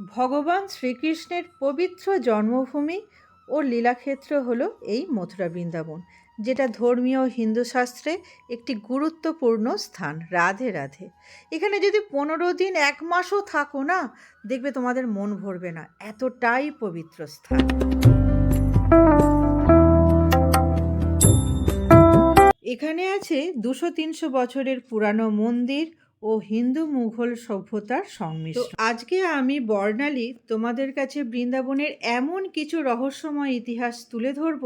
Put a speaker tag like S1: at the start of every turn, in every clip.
S1: ভগবান শ্রীকৃষ্ণের পবিত্র জন্মভূমি ও লীলাক্ষেত্র হলো এই মথুরা বৃন্দাবন, যেটা ধর্মীয় হিন্দু শাস্ত্রে একটি গুরুত্বপূর্ণ স্থান, রাধে রাধে। এখানে যদি পনেরো দিন এক মাসও থাকো না, দেখবে তোমাদের মন ভরবে না, এতটাই পবিত্র স্থান। এখানে আছে দুশো তিনশো বছরের পুরানো মন্দির ও হিন্দু মুঘল সভ্যতার সংমিশ্রণ। আজকে আমি বর্ণালী তোমাদের কাছে বৃন্দাবনের এমন কিছু রহস্যময় ইতিহাস তুলে ধরব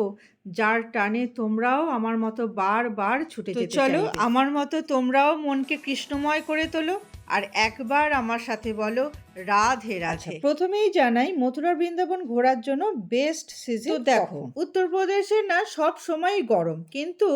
S1: যার টানে তোমরাও আমার মতো বারবার ছুটে
S2: চলো
S1: আমার মতো তোমরাও মনকে কৃষ্ণময় করে তোলো। আর একবার আমার সাথে বলো রাধে রাধে। প্রথমেই জানাই মথুরা বৃন্দাবন ঘোরার জন্য বেস্ট সিজন
S2: দেখো,
S1: উত্তরপ্রদেশে না সব সময় গরম কিন্তু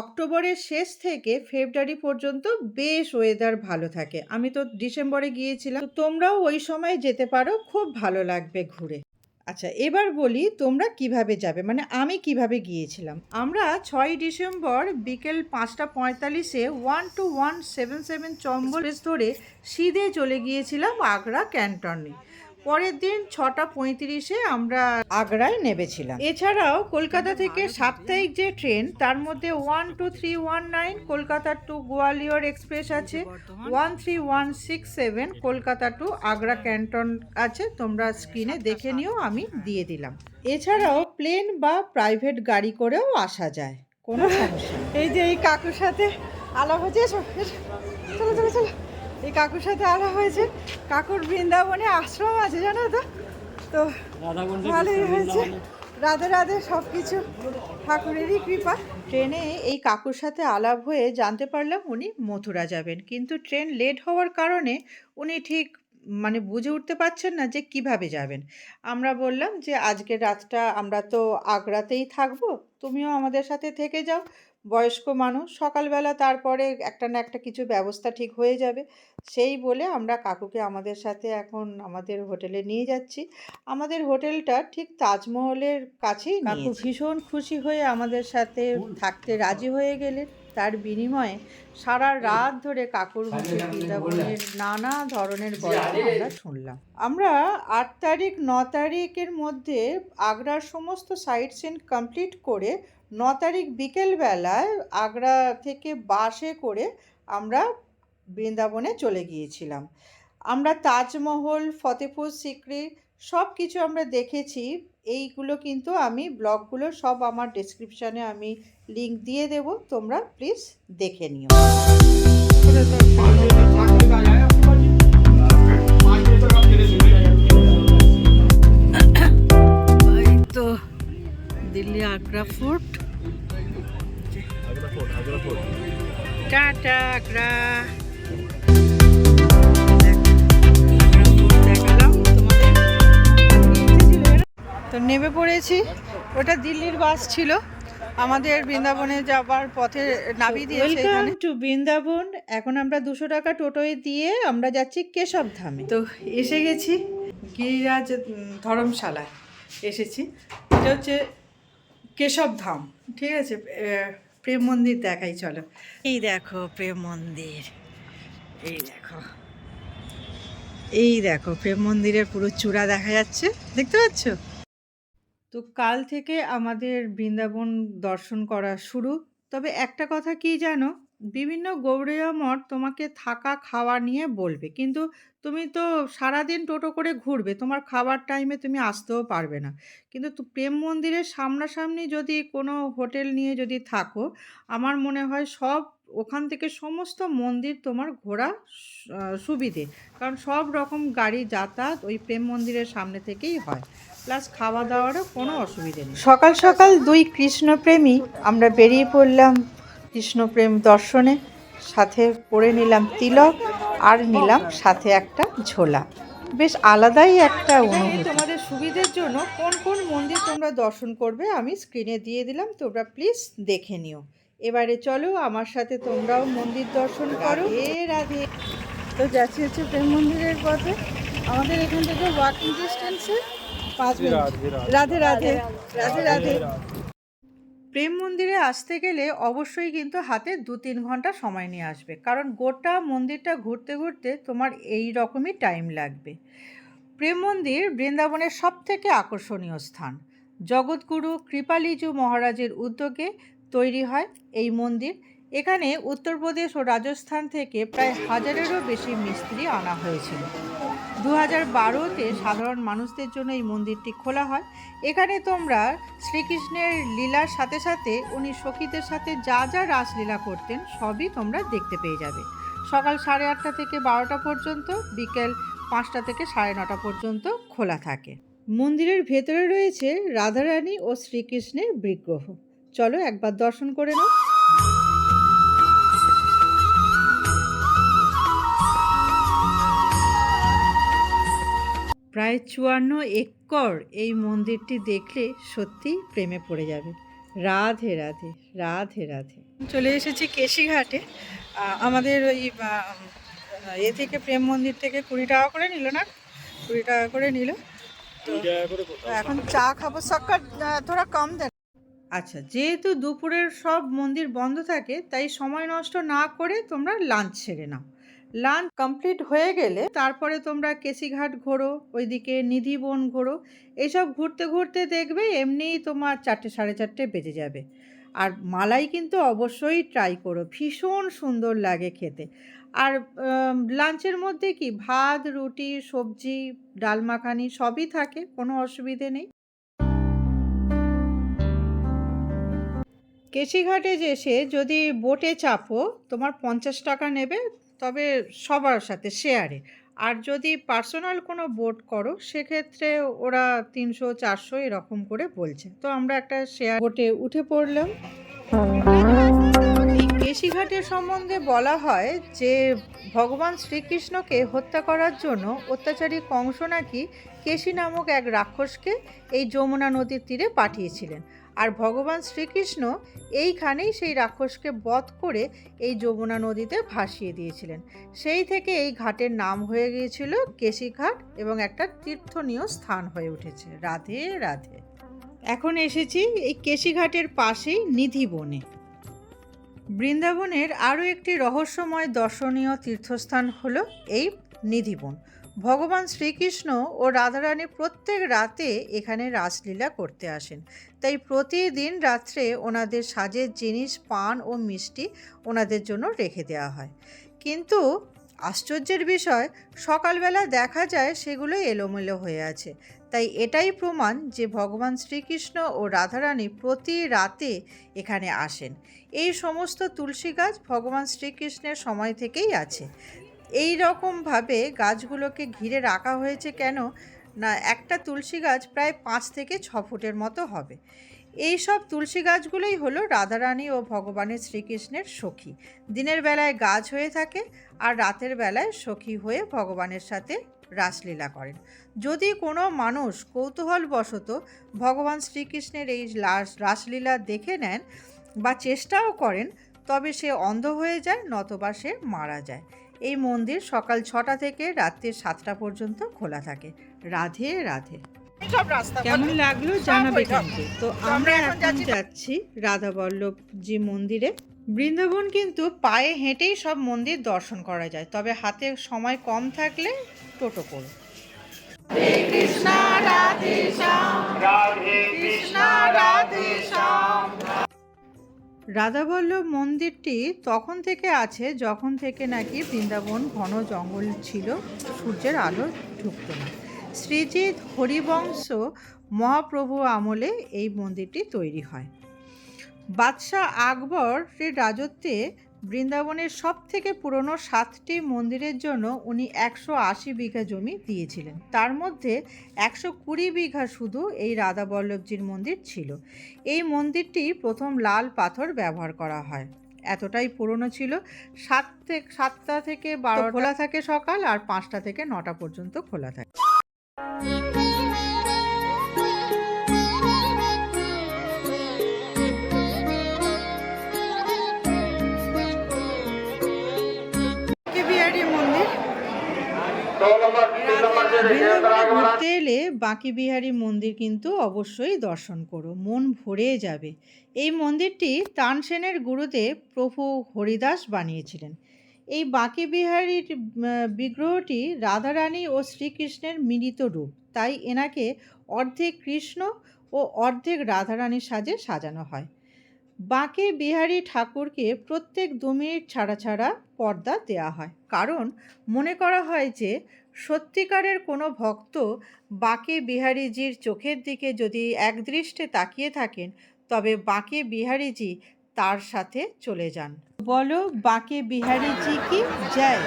S1: অক্টোবরের শেষ থেকে ফেব্রুয়ারি পর্যন্ত বেশ ওয়েদার ভালো থাকে। আমি তো ডিসেম্বরে গিয়েছিলাম তোমরাও ওই সময় যেতে পারো খুব ভালো লাগবে ঘুরে। আচ্ছা এবার বলি তোমরা কীভাবে যাবে? মানে আমি কীভাবে গিয়েছিলাম? আমরা ছয় ডিসেম্বর বিকেল পাঁচটা পঁয়তাল্লিশে one two one seven seven Chambal ধরে সিধে চলে গিয়েছিলাম আগ্রা ক্যান্টনে। পরের দিন ছটা পঁয়ত্রিশে আমরা আগ্রায় নেমেছিলাম। এছাড়াও কলকাতা থেকে সাপ্তাহিক যে ট্রেন, তার মধ্যে one two three one nine Kolkata to Gwalior express আছে, one three one six seven Kolkata to Agra canton আছে, তোমরা স্ক্রিনে দেখে নিও, আমি দিয়ে দিলাম। এছাড়াও প্লেন বা প্রাইভেট গাড়ি করেও আসা যায়, কোনো সমস্যা
S2: এই যে এই কাকুর সাথে আলাপ এসো। চলো চলো চলো। এই কাকুর সাথে আলাপ হয়েছে। কাকুর বৃন্দাবনে আশ্রম আছে জানো তো? তো ভালোই হয়েছে। রাধে রাধে সব কিছু ঠাকুরেরই কৃপা।
S1: ট্রেনে এই কাকুর সাথে আলাপ হয়ে জানতে পারলাম উনি মথুরা যাবেন। কিন্তু ট্রেন লেট হওয়ার কারণে উনি ঠিক মানে বুঝে উঠতে পারছেন না যে কীভাবে যাবেন। আমরা বললাম যে আজকের রাতটা আমরা তো আগ্রাতেই থাকব তুমিও আমাদের সাথে থেকে যাও। বয়স্ক মানুষ সকালবেলা তারপরে একটা না একটা কিছু ব্যবস্থা ঠিক হয়ে যাবে। সেই বলে আমরা কাকুকে আমাদের সাথে এখন আমাদের হোটেলে নিয়ে যাচ্ছি। আমাদের হোটেলটা ঠিক তাজমহলের কাছেই কাকু ভীষণ খুশি হয়ে আমাদের সাথে থাকতে রাজি হয়ে গেলেন। তার বিনিময়ে সারা রাত ধরে কাকুর মুখে বৃন্দাবনের নানা ধরনের গল্প আমরা শুনলাম। আমরা আট তারিখ ন তারিখের মধ্যে আগ্রার সমস্ত সাইট সিন কমপ্লিট করে ন তারিখ বিকেলবেলায় আগ্রা থেকে বাসে করে আমরা বৃন্দাবনে চলে গিয়েছিলাম। আমরা তাজমহল ফতেপুর সিক্রি সব কিছু আমরা দেখেছি। এইগুলো কিন্তু আমি ব্লগগুলো সব আমার ডেসক্রিপশানে আমি লিংক দিয়ে দেব। তোমরা প্লিজ দেখে নিও।
S2: তো দিল্লি আগ্রা ফোর্ট।
S1: টাটা আগ্রা। নেমে পড়েছি। ওটা দিল্লির বাস ছিল। আমাদের বৃন্দাবনে যাবার পথে নামিয়ে দিয়েছে ওয়েলকাম টু বৃন্দাবন। এখন আমরা দুশো টাকা টোটোয় দিয়ে আমরা যাচ্ছি কেশব ধামে। তো এসে গেছি। গিরিরাজ ধর্মশালায় এসেছি। এটা হচ্ছে কেশব ধাম। ঠিক আছে? প্রেম মন্দির দেখাই চলো। এই দেখো প্রেম মন্দির। এই দেখো। এই দেখো প্রেম মন্দিরের পুরো চূড়া দেখা যাচ্ছে। দেখতে পাচ্ছ? তো কাল থেকে আমাদের বৃন্দাবন দর্শন করা শুরু। তবে একটা কথা কি জানো? বিভিন্ন গৌরীয় মঠ তোমাকে থাকা খাওয়া নিয়ে বলবে। কিন্তু তুমি তো সারাদিন টোটো করে ঘুরবে, তোমার খাবার টাইমে তুমি আসতেও পারবে না। কিন্তু প্রেম মন্দিরের সামনাসামনি যদি কোনো হোটেল নিয়ে যদি থাকো, আমার মনে হয় সব ওখান থেকে সমস্ত মন্দির তোমার ঘোরা সুবিধে। কারণ সব রকম গাড়ি যাতায়াত ওই প্রেম মন্দিরের সামনে থেকেই হয়। প্লাস খাওয়া দাওয়ারও কোনো অসুবিধে নেই। সকাল সকাল দুই কৃষ্ণপ্রেমী আমরা বেরিয়ে পড়লাম কৃষ্ণপ্রেম দর্শনে। সাথে পরে নিলাম তিলক আর নিলাম সাথে একটা ঝোলা। বেশ আলাদাই একটা অনুভূতি। তোমাদের সুবিধের জন্য কোন কোন মন্দির তোমরা দর্শন করবে আমি স্ক্রিনে দিয়ে দিলাম। তোমরা প্লিজ দেখে নিও। এবারে চলো আমার সাথে তোমরাও মন্দির দর্শন করো। এ রাধে।
S2: তো যাচ্ছি হচ্ছে প্রেম মন্দিরের পথে। আমাদের এখান থেকে ওয়াকিং ডিস্টেন্সে পাঁচ মিনিট। রাধে রাধে। রাধে রাধে।
S1: প্রেম মন্দিরে আসতে গেলে অবশ্যই কিন্তু হাতে দু তিন ঘণ্টা সময় নিয়ে আসবে। কারণ গোটা মন্দিরটা ঘুরতে ঘুরতে তোমার এই রকমই টাইম লাগবে। প্রেম মন্দির বৃন্দাবনের সবথেকে আকর্ষণীয় স্থান। জগৎগুরু কৃপালিজু মহারাজের উদ্যোগে তৈরি হয় এই মন্দির। এখানে উত্তরপ্রদেশ ও রাজস্থান থেকে প্রায় হাজারেরও বেশি মিস্ত্রি আনা হয়েছিল দু হাজার বারোতে সাধারণ মানুষদের জন্য এই মন্দিরটি খোলা হয়। এখানে তোমরা শ্রীকৃষ্ণের লীলার সাথে সাথে উনি সখীদের সাথে যা যা রাসলীলা করতেন সবই তোমরা দেখতে পেয়ে যাবে। সকাল সাড়ে আটটা থেকে বারোটা পর্যন্ত, বিকেল পাঁচটা থেকে সাড়ে নটা পর্যন্ত খোলা থাকে। মন্দিরের ভেতরে রয়েছে রাধারানী ও শ্রীকৃষ্ণের বিগ্রহ। চলো একবার দর্শন করে নাও। প্রায় চুয়ান্ন একর এই মন্দিরটি দেখলে সত্যিই প্রেমে পড়ে যাবে। রাধে রাধে রাধে রাধে। চলে এসেছি কেশিঘাটে। আমাদের ওই এ থেকে প্রেম মন্দির থেকে কুড়ি টাকা করে নিল না? কুড়ি টাকা করে নিল। এখন চা খাব। সক্কর থোড়া কম দেন আচ্ছা যেহেতু দুপুরের সব মন্দির বন্ধ থাকে, তাই সময় নষ্ট না করে তোমরা লাঞ্চ সেরে নাও। লাঞ্চ কমপ্লিট হয়ে গেলে তারপরে তোমরা কেসিঘাট ঘোরো, ওইদিকে নিধিবন ঘোরো, এসব ঘুরতে ঘুরতে দেখবে এমনিই তোমার চারটে সাড়ে চারটে বেজে যাবে। আর মালাই কিন্তু অবশ্যই ট্রাই করো, ভীষণ সুন্দর লাগে খেতে। আর লাঞ্চের মধ্যে কি ভাত, রুটি, সবজি, ডাল মাখানি সবই থাকে, কোনো অসুবিধে নেই। কেশিঘাটে এসে যদি বোটে চাপো, তোমার পঞ্চাশ টাকা নেবে, তবে সবার সাথে শেয়ারে আর যদি পার্সোনাল কোনো বোট করো, সেক্ষেত্রে ওরা তিনশো, চারশো এরকম করে বলছে। তো আমরা একটা শেয়ার বোটে উঠে পড়লাম। কেশিঘাটের সম্বন্ধে বলা হয় যে, ভগবান শ্রীকৃষ্ণকে হত্যা করার জন্য অত্যাচারী কংস নাকি কেশি নামক এক রাক্ষসকে এই যমুনা নদীর তীরে পাঠিয়েছিলেন। আর ভগবান শ্রীকৃষ্ণ এইখানেই সেই রাক্ষসকে বধ করে এই যমুনা নদীতে ভাসিয়ে দিয়েছিলেন। সেই থেকে এই ঘাটের নাম হয়ে গিয়েছিল কেশিঘাট এবং একটা তীর্থনীয় স্থান হয়ে উঠেছে। রাধে রাধে। এখন এসেছি এই কেশিঘাটের পাশেই নিধি বনে। বৃন্দাবনের আরও একটি রহস্যময় দর্শনীয় তীর্থস্থান হলো এই নিধিবন ভগবান শ্রীকৃষ্ণ ও রাধারানী প্রত্যেক রাতে এখানে রাসলীলা করতে আসেন। তাই প্রতিদিন রাত্রে ওনাদের সাজের জিনিস, পান ও মিষ্টি ওনাদের জন্য রেখে দেওয়া হয়। কিন্তু আশ্চর্যের বিষয়, সকালবেলা দেখা যায় সেগুলো এলোমেলো হয়ে আছে। তাই এটাই প্রমাণ যে ভগবান শ্রীকৃষ্ণ ও রাধারানী প্রতি রাতে এখানে আসেন। এই সমস্ত তুলসী গাছ ভগবান শ্রীকৃষ্ণের সময় থেকেই আছে। এই রকমভাবে গাছগুলোকে ঘিরে রাখা হয়েছে কেন? না, একটা তুলসী গাছ প্রায় পাঁচ থেকে ছ ফুটের মতো হবে। এই সব তুলসী গাছগুলোই হলো রাধারানী ও ভগবানের শ্রীকৃষ্ণের সখী। দিনের বেলায় গাছ হয়ে থাকে আর রাতের বেলায় সখী হয়ে ভগবানের সাথে রাসলীলা করেন। যদি কোনো মানুষ কৌতূহলবশত ভগবান শ্রীকৃষ্ণের এই রাসলীলা দেখে নেন বা চেষ্টাও করেন, তবে সে অন্ধ হয়ে যায়, নতবা সে মারা যায়। এই মন্দির সকাল ছটা থেকে রাত্রি সাতটা পর্যন্ত খোলা থাকে। রাধে রাধে। কেমন লাগল জানাবে কিন্তু। তো আমরা
S2: এখন যাচ্ছি-
S1: রাধা বল্লভজি মন্দিরে। বৃন্দাবন কিন্তু পায়ে হেঁটেই সব মন্দির দর্শন করা যায়। তবে হাতে সময় কম থাকলে টোটো করো। রাধাবল্লভ মন্দিরটি তখন থেকে আছে যখন থেকে নাকি বৃন্দাবন ঘন জঙ্গল ছিল, সূর্যের আলো ঢুকত না। শ্রীজিৎ হরিবংশ মহাপ্রভু আমলে এই মন্দিরটি তৈরি হয়। বাদশাহ আকবরের রাজত্বে বৃন্দাবনের সব থেকে পুরনো সাতটি মন্দিরের জন্য উনি একশো আশি বিঘা জমি দিয়েছিলেন। তার মধ্যে একশো কুড়ি বিঘা শুধু এই রাধা বল্লভজির মন্দির ছিল। এই মন্দিরটি প্রথম লাল পাথর ব্যবহার করা হয়। এতটাই পুরনো ছিল, সাত থেকে সাতটা থেকে বারো খোলা থাকে সকাল আর পাঁচটা থেকে নটা পর্যন্ত খোলা থাকে। ঘুরতে এলে বাঁকি বিহারী মন্দির কিন্তু অবশ্যই দর্শন করো মন ভরে যাবে। এই মন্দিরটি তানসেনের গুরুদেব প্রভু হরিদাস বানিয়েছিলেন। এই বাঁকি বিহারীর বিগ্রহটি রাধারানী ও শ্রীকৃষ্ণের মিলিত রূপ। তাই এনাকে অর্ধেক কৃষ্ণ ও অর্ধেক রাধারানীর সাজে সাজানো হয়। বাঁকে বিহারী ঠাকুরকে প্রত্যেক দু মিনিট ছাড়া ছাড়া পর্দা দেওয়া হয়। কারণ মনে করা হয় যে সত্যিকারের কোনো ভক্ত বাঁকে বিহারীজির চোখের দিকে যদি একদৃষ্টে তাকিয়ে থাকেন, তবে বাঁকে বিহারীজি তার সাথে চলে যান। বলো, বাঁকে বিহারীজি কি? জয়।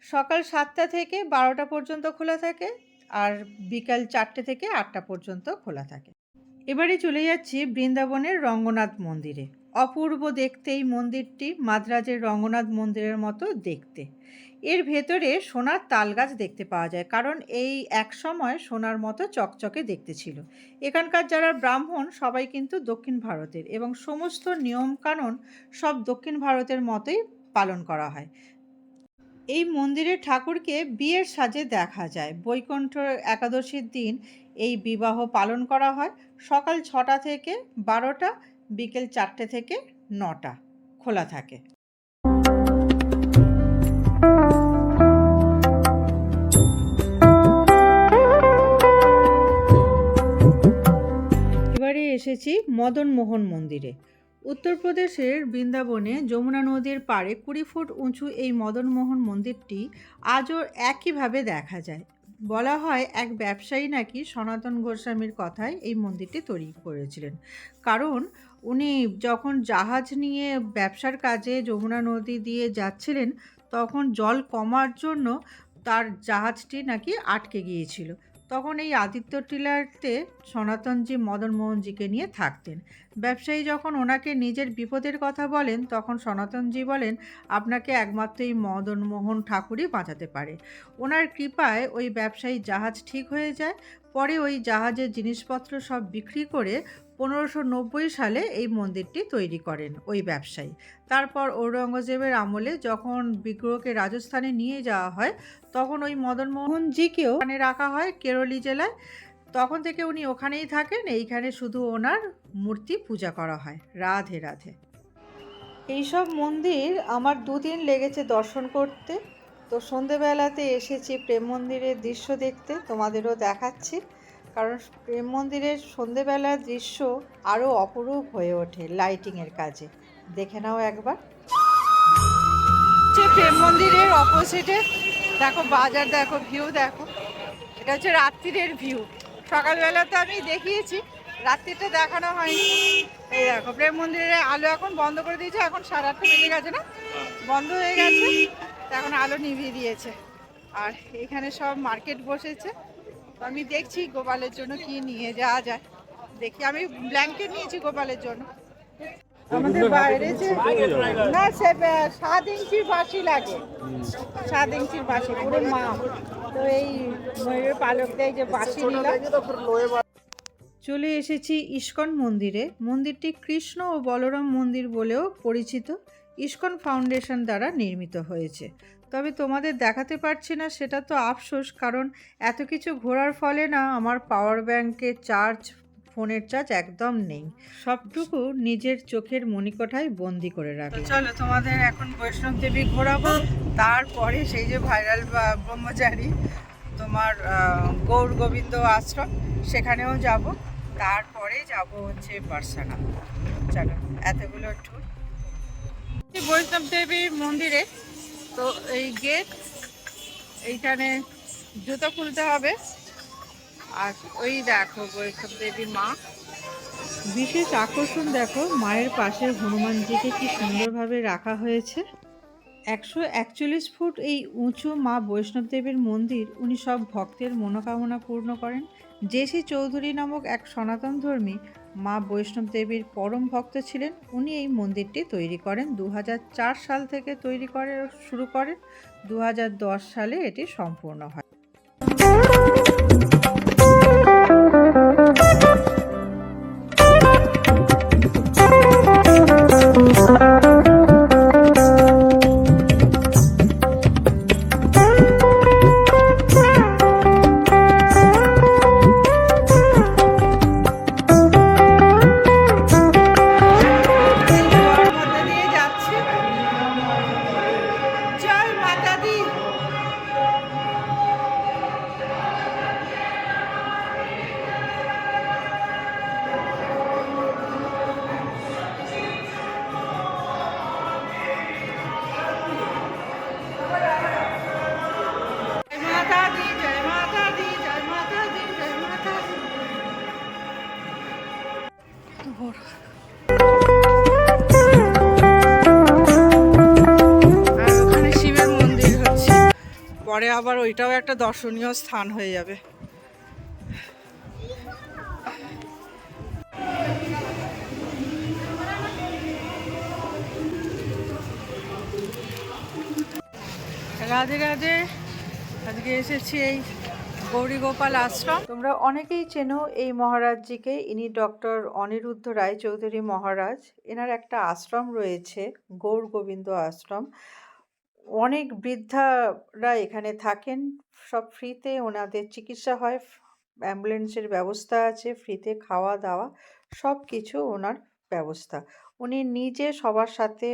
S1: সকাল সাতটা থেকে বারোটা পর্যন্ত খোলা থাকে আর বিকাল চারটে থেকে আটটা পর্যন্ত খোলা থাকে। এবারে চলে যাচ্ছি বৃন্দাবনের রঙ্গনাথ মন্দিরে। অপূর্ব দেখতে এই মন্দিরটি মাদ্রাজের রঙ্গনাথ মন্দিরের মতো দেখতে। এর ভেতরে সোনার তালগাছ দেখতে পাওয়া যায়, কারণ এই এক সময় সোনার মতো চকচকে দেখতে ছিল। এখানকার যারা ব্রাহ্মণ, সবাই কিন্তু দক্ষিণ ভারতের এবং সমস্ত নিয়মকানুন সব দক্ষিণ ভারতের মতোই পালন করা হয়। এই মন্দিরের ঠাকুরকে বিয়ের সাজে দেখা যায়। বৈকুণ্ঠ একাদশীর দিন এই বিবাহ পালন করা হয়। সকাল ছটা থেকে বারোটা বিকেল চারটে থেকে নটা খোলা থাকে। এবারে এসেছি মদন মোহন মন্দিরে। উত্তরপ্রদেশের বৃন্দাবনে যমুনা নদীর পাড়ে কুড়ি ফুট উঁচু এই মদনমোহন মন্দিরটি আজও একইভাবে দেখা যায়। বলা হয় এক ব্যবসায়ী নাকি সনাতন গোস্বামীর কথায় এই মন্দিরটি তৈরি করেছিলেন। কারণ উনি যখন জাহাজ নিয়ে ব্যবসার কাজে যমুনা নদী দিয়ে যাচ্ছিলেন, তখন জল কমার জন্য তার জাহাজটি নাকি আটকে গিয়েছিল। তখন এই আদিত্য টিলাতে সনাতনজি মদনমোহনজিকে নিয়ে থাকতেন। ব্যবসায়ী যখন ওনাকে নিজের বিপদের কথা বলেন, তখন সনাতনজি বলেন, আপনাকে একমাত্র এই মদনমোহন ঠাকুরই বাঁচাতে পারে। ওনার কৃপায় ওই ব্যবসায়ী জাহাজ ঠিক হয়ে যায়। পরে ওই জাহাজের জিনিসপত্র সব বিক্রি করে পনেরোশো সালে এই মন্দিরটি তৈরি করেন ওই ব্যবসায়ী। তারপর ঔরঙ্গজেবের আমলে যখন বিগ্রহকে রাজস্থানে নিয়ে যাওয়া হয়, তখন ওই মদনমোহনজিকেও ওখানে রাখা হয় কেরলি জেলায়। তখন থেকে উনি ওখানেই থাকেন, এইখানে শুধু ওনার মূর্তি পূজা করা হয়, রাধে রাধে। এইসব মন্দির আমার দুদিন লেগেছে দর্শন করতে। তো সন্ধেবেলাতে এসেছি প্রেম মন্দিরের দৃশ্য দেখতে, তোমাদেরও দেখাচ্ছি। কারণ প্রেম মন্দিরের সন্ধেবেলার দৃশ্য আরও অপরূপ হয়ে ওঠে লাইটিংয়ের কাজে। দেখে নাও একবার। হচ্ছে প্রেম মন্দিরের অপোজিটে দেখো বাজার, দেখো ভিউ দেখো। এটা হচ্ছে রাত্রিরের ভিউ সকালবেলা তো আমি দেখিয়েছি রাত্রিটা দেখানো হয়নি। এই দেখো, প্রেম মন্দিরের আলো এখন বন্ধ করে দিয়েছে। এখন সাড়ে আটটা বেজে গেছে না? বন্ধ হয়ে গেছে। এখন আলো নিভিয়ে দিয়েছে। আর এখানে সব মার্কেট বসেছে। আমি দেখছি গোপালের জন্য কি নিয়ে যাওয়া যায়। দেখি, আমি ব্ল্যাঙ্কেট নিয়েছি গোপালের জন্য। আমাদের বাইরে যে না, সে সাত ইঞ্চির বাঁশি লাগে। সাত ইঞ্চির বাঁশি, পুরো মা তো এই ময়ূরের যে নিলাম। চলে এসেছি ইস্কন মন্দিরে। মন্দিরটি কৃষ্ণ ও বলরাম মন্দির বলেও পরিচিত। ইস্কন ফাউন্ডেশন দ্বারা নির্মিত হয়েছে। তবে তোমাদের দেখাতে পারছি না, সেটা তো আফসোস, কারণ এত কিছু ঘোরার ফলে না আমার পাওয়ার ব্যাংকের চার্জ ফোনের চার্জ একদম নেই। সবটুকু নিজের চোখের মণিকোঠায় বন্দি করে রাখলাম চলো, তোমাদের এখন বৈষ্ণব দেবী ঘোরাবো, তারপরে সেই যে ভাইরাল ব্রহ্মচারী, তোমার গৌর গোবিন্দ আশ্রম, সেখানেও যাব। তারপরে যাব হচ্ছে বার্সানা চলো, এতগুলো ট্যুর বৈষ্ণব দেবীর মন্দিরে তো এই গেট, এইখানে জুতো খুলতে হবে। আর ওই দেখো বৈষ্ণব দেবী মা। বিশেষ আকর্ষণ দেখো, মায়ের পাশে হনুমানজিকে কি সুন্দরভাবে রাখা হয়েছে। একশো একচল্লিশ ফুট এই উঁচু মা বৈষ্ণব দেবীর মন্দির, উনি সব ভক্তের মনোকামনা পূর্ণ করেন। জেসি চৌধুরী নামক এক সনাতন ধর্মী মা বৈষ্ণব দেবীর পরম ভক্ত ছিলেন। উনি এই মন্দিরটি তৈরি করেন। দু হাজার চার সাল থেকে তৈরি করে, শুরু করেন। দু হাজার দশ সালে এটি সম্পূর্ণ হয়। আবার ওইটাও একটা দর্শনীয় স্থান হয়ে যাবে। রাধে রাধে। আজকে এসেছি এই গৌরীগোপাল আশ্রম। তোমরা অনেকেই চেনো এই মহারাজজিকে। ইনি ডক্টর অনিরুদ্ধ রায়চৌধুরী মহারাজ। এনার একটা আশ্রম রয়েছে গৌর গোবিন্দ আশ্রম। অনেক বৃদ্ধারা এখানে থাকেন। সব ফ্রিতে ওনাদের চিকিৎসা হয় অ্যাম্বুলেন্সের ব্যবস্থা আছে, ফ্রিতে খাওয়া দাওয়া, সব কিছু ওনার ব্যবস্থা। উনি নিজে সবার সাথে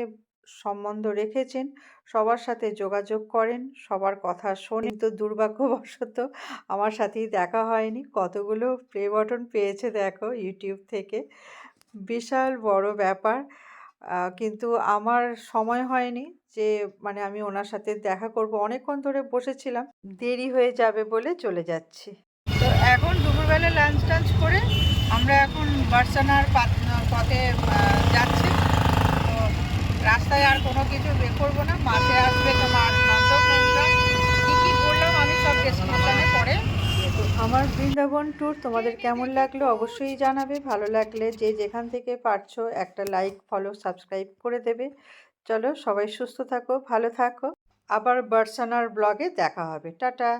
S1: সম্বন্ধ রেখেছেন, সবার সাথে যোগাযোগ করেন, সবার কথা শোনেন। তো দুর্ভাগ্যবশত আমার সাথেই দেখা হয়নি। কতগুলো প্লে বটন পেয়েছে দেখো ইউটিউব থেকে। বিশাল বড় ব্যাপার। কিন্তু আমার সময় হয়নি। যে মানে আমি ওনার সাথে দেখা করব। অনেকক্ষণ ধরে বসেছিলাম। দেরি হয়ে যাবে বলে চলে যাচ্ছি। তো এখন দুপুরবেলা লাঞ্চ টাঞ্চ করে আমরা এখন বার্সানার পথে যাচ্ছি। তো রাস্তায় আর কোনো কিছু বের করব না। মাঝে আসবে তোমার করলাম আমি সব আমার বৃন্দাবন ট্যুর তোমাদের কেমন লাগল অবশ্যই জানাবে। ভালো লাগলে যে যেখান থেকে পারছ একটা লাইক ফলো সাবস্ক্রাইব করে দেবে। চলো সবাই সুস্থ থাকো ভালো থাকো। আবার বার্সানার ব্লগে দেখা হবে। টাটা।